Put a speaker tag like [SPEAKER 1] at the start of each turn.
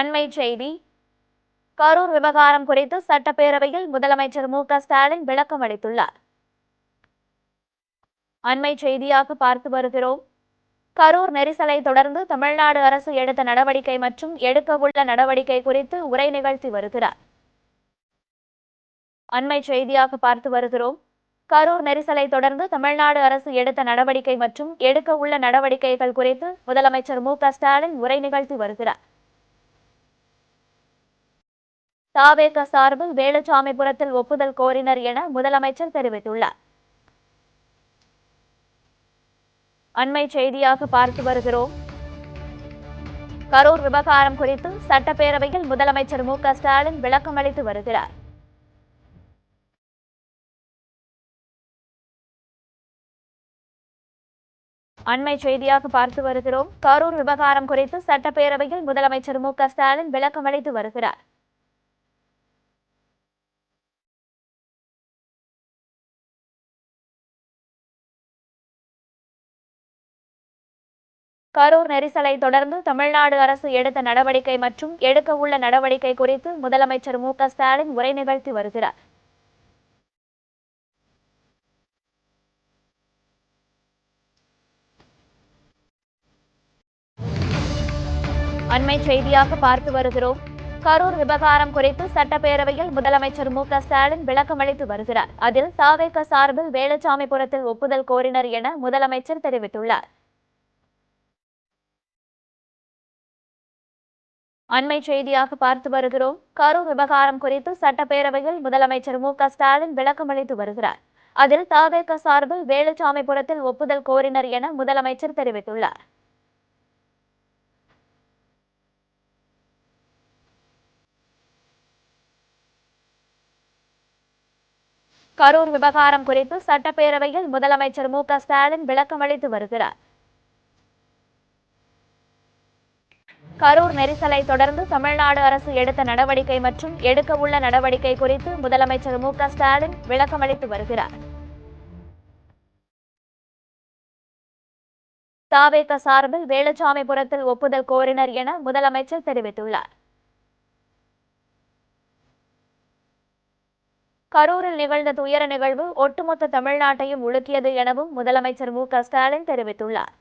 [SPEAKER 1] அண்மை செய்தி. கரூர் விவகாரம் குறித்து சட்டப்பேரவையில் முதலமைச்சர் மு ஸ்டாலின் விளக்கம் அளித்துள்ளார். அண்மை செய்தியாக பார்த்து வருகிறோம். கரூர் நெரிசலை தொடர்ந்து தமிழ்நாடு அரசு எடுத்த நடவடிக்கை மற்றும் எடுக்கவுள்ள நடவடிக்கை குறித்து உரை நிகழ்த்தி வருகிறார். அண்மை செய்தியாக பார்த்து வருகிறோம். கரூர் நெரிசலை தொடர்ந்து தமிழ்நாடு அரசு எடுத்த நடவடிக்கை மற்றும் எடுக்க உள்ள நடவடிக்கைகள் குறித்து முதலமைச்சர் மு ஸ்டாலின் உரை நிகழ்த்தி வருகிறார். தாவேக சார்பில் வேலுச்சாமிபுரத்தில் ஒப்புதல் கோரினர் என முதலமைச்சர் தெரிவித்துள்ளார். அண்மை செய்தியாக பார்த்து வருகிறோம். கரூர் விவகாரம் குறித்து சட்டப்பேரவையில் முதலமைச்சர் மு. க. ஸ்டாலின் விளக்கம் அளித்து வருகிறார். அண்மை செய்தியாக பார்த்து வருகிறோம். கரூர் விவகாரம் குறித்து சட்டப்பேரவையில் முதலமைச்சர் மு. க. ஸ்டாலின் விளக்கம் அளித்து வருகிறார். கரூர் நெரிசலை தொடர்ந்து தமிழ்நாடு அரசு எடுத்த நடவடிக்கை மற்றும் எடுக்க உள்ள நடவடிக்கை குறித்து முதலமைச்சர் மு ஸ்டாலின் உரை நிகழ்த்தி வருகிறார். அண்மை செய்தியாக பார்த்து வருகிறோம். கரூர் விவகாரம் குறித்து சட்டப்பேரவையில் முதலமைச்சர் மு ஸ்டாலின் விளக்கம் அளித்து வருகிறார். அதில் தாவேக சார்பில் வேலுச்சாமிபுரத்தில் ஒப்புதல் கோரினர் என முதலமைச்சர் தெரிவித்துள்ளார். அண்மை செய்தியாக பார்த்து வருகிறோம். கரூர் விவகாரம் குறித்து சட்டப்பேரவையில் முதலமைச்சர் மு. ஸ்டாலின் விளக்கம் அளித்து வருகிறார். அதில் தாவேக சார்பில் வேலுச்சாமிபுரத்தில் ஒப்புதல் கோரினர் என முதலமைச்சர் தெரிவித்துள்ளார். கரூர் விவகாரம் குறித்து சட்டப்பேரவையில் முதலமைச்சர் மு. ஸ்டாலின் விளக்கம் அளித்து வருகிறார். கரூர் நெரிசலை தொடர்ந்து தமிழ்நாடு அரசு எடுத்த நடவடிக்கை மற்றும் எடுக்க உள்ள நடவடிக்கை குறித்து முதலமைச்சர் மு ஸ்டாலின் விளக்கம் அளித்து வருகிறார். தாவேக சார்பில் வேலுச்சாமிபுரத்தில் ஒப்புதல் கோரினர் என முதலமைச்சர் தெரிவித்துள்ளார். கரூரில் நிகழ்ந்த துயர நிகழ்வு ஒட்டுமொத்த தமிழ்நாட்டையும் உலுக்கியது எனவும் முதலமைச்சர் மு ஸ்டாலின் தெரிவித்துள்ளார்.